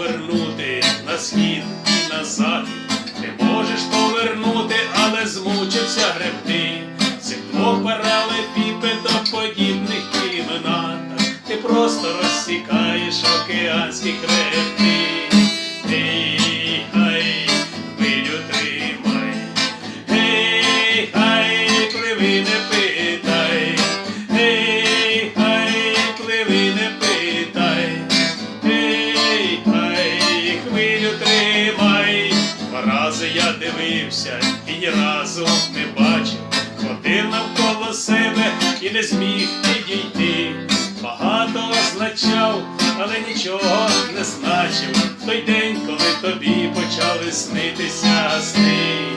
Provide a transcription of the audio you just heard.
повернути на схід і на захід. Ти можеш повернути, але змучився гребти. Цих двох паралепіпедок подібних кімнатах. Ти просто розсікаєш океанські хребти. Я дивився і ні разу не бачив. Ходив навколо себе і не зміг підійти. Багато означав, але нічого не значив. Той день, коли тобі почали снитися сни.